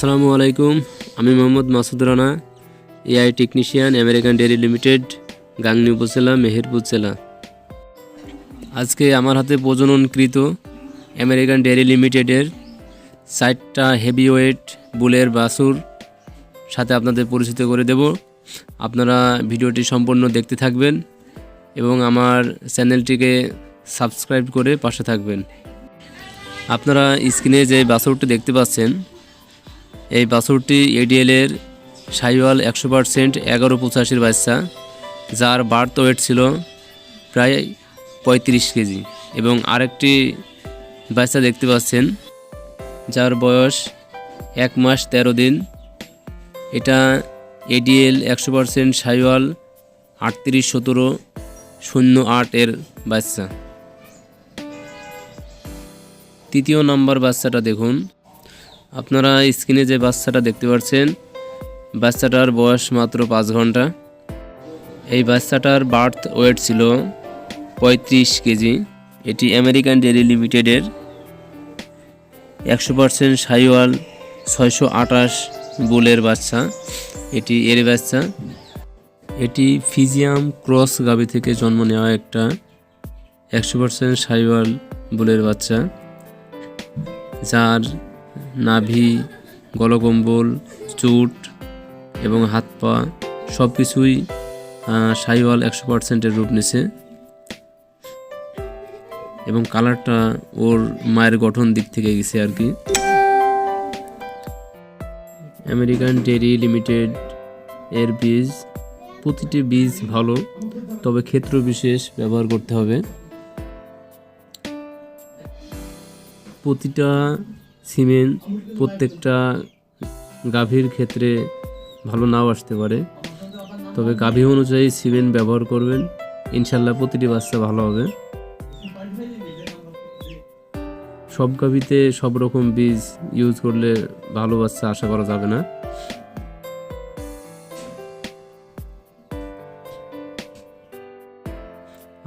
আসসালামু আলাইকুম, আমি Mohammad Masud Rana, AI technician, American dairy limited, Gangni উপজেলা, মেহেরপুর জেলা। আজকে আমার হাতে প্রজননকৃত আমেরিকান ডেয়ারি লিমিটেডের চারটা হেভিওয়েট বুলের বাসুর সাথে আপনাদের পরিচিত করে দেব। আপনারা ভিডিওটি সম্পূর্ণ দেখতে থাকবেন এবং আমার চ্যানেলটিকে সাবস্ক্রাইব করে পাশে থাকবেন। আপনারা স্ক্রিনে যে বাসুরটি দেখতে পাচ্ছেন এই বাছুরটি এডিএলের সাইওয়াল একশো পারসেন্ট এগারো পঁচাশির বাচ্চা, যার বার্থ ওয়েট ছিল প্রায় পঁয়ত্রিশ কেজি এবং আরেকটি বাচ্চা দেখতে পাচ্ছেন, যার বয়স এক মাস তেরো দিন। এটা এডিএল একশো পারসেন্ট সাইওয়াল আটত্রিশ সতেরো শূন্য আট এর বাচ্চা। তৃতীয় নম্বর বাচ্চাটা দেখুন। আপনারা স্ক্রিনে যে বাচ্চাটা দেখতে পাচ্ছেন, বাচ্চাটার বয়স মাত্র পাঁচ ঘণ্টা। এই বাচ্চাটার বার্থ ওয়েট ছিল পঁয়ত্রিশ কেজি। এটি আমেরিকান ডেয়ারি লিমিটেডের একশো পার্সেন্ট সাইওয়াল, ছয়শো আঠাশ বুলের বাচ্চা। এটি এর বাচ্চা। এটি ফিজিয়াম ক্রস গাবি থেকে জন্ম নেওয়া একটা একশো পার্সেন্ট সাইওয়াল বুলের বাচ্চা, যার নাভি গলকম্বল চুট এবং হাত পা সব কিছুই সাইওয়াল একশো পার্সেন্টের রূপ নিছে। এবং কালারটা ওর মায়ের গঠন দিক থেকে গেছে আর কি। আমেরিকান ডেরি লিমিটেড এর বীজ, প্রতিটি বীজ ভালো, তবে ক্ষেত্র বিশেষ ব্যবহার করতে হবে। প্রতিটা সিমেন্ট প্রত্যেকটা গাভীর ক্ষেত্রে ভালো নাও আসতে পারে। তবে গাভী অনুযায়ী সিমেন্ট ব্যবহার করবেন। ইনশাল্লাহ প্রতিটি বাচ্চা ভালো হবে। সব গাভীতে সব রকম বীজ ইউজ করলে ভালো বাচ্চা আশা করা যাবে না।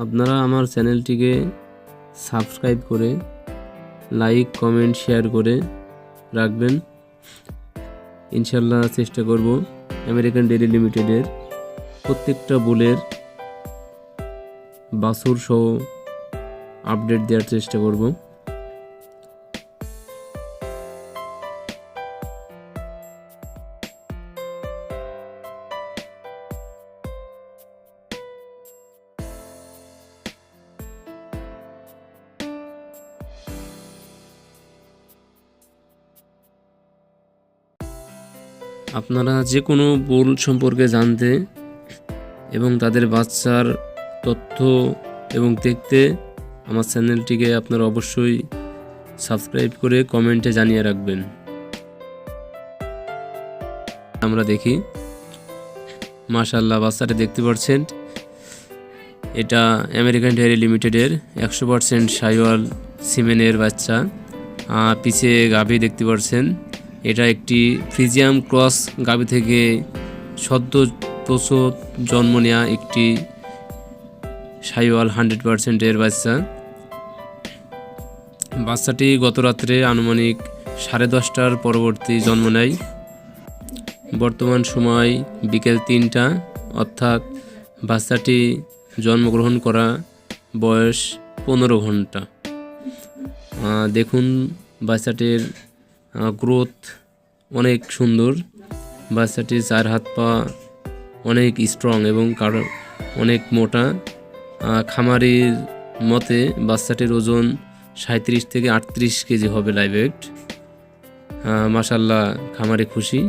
আপনারা আমার চ্যানেলটিকে সাবস্ক্রাইব করে লাইক কমেন্ট শেয়ার করে রাখবেন। ইনশাল্লাহ চেষ্টা করব আমেরিকান ডেলি লিমিটেডের প্রত্যেকটা বুলের বাছুর সহ আপডেট দেওয়ার চেষ্টা করব। আপনারা যে কোনো বুল সম্পর্কে জানতে এবং তাদের বাচ্চার তথ্য এবং দেখতে আমার চ্যানেলটিকে আপনারা অবশ্যই সাবস্ক্রাইব করে কমেন্টে জানিয়ে রাখবেন। আমরা দেখি। মাশাল্লাহ বাচ্চাটা দেখতে পাচ্ছেন। এটা আমেরিকান ডেয়ারি লিমিটেডের একশো পারসেন্ট সাইওয়াল সিমেনের বাচ্চা। আহ, পিছে গাভী দেখতে পাচ্ছেন। এটা একটি ফ্রিজিয়াম ক্রস গাভী থেকে সদ্য প্রসব জন্ম নেওয়া একটি সাইওয়াল হান্ড্রেড পারসেন্টের বাচ্চা। বাচ্চাটি গত রাত্রে আনুমানিক সাড়ে দশটার পরবর্তী জন্ম নেয়। বর্তমান সময় বিকেল তিনটা, অর্থাৎ বাচ্চাটি জন্মগ্রহণ করা বয়স পনেরো ঘণ্টা। দেখুন বাচ্চাটির গ্রোথ অনেক সুন্দর। বাচ্চাটির চার হাত পা অনেক স্ট্রং এবং কারও অনেক মোটা। খামারির মতে বাচ্চাটির ওজন সাঁত্রিশ থেকে আটত্রিশ কেজি হবে লাইভ মাসাল্লাহ খামারে খুশি।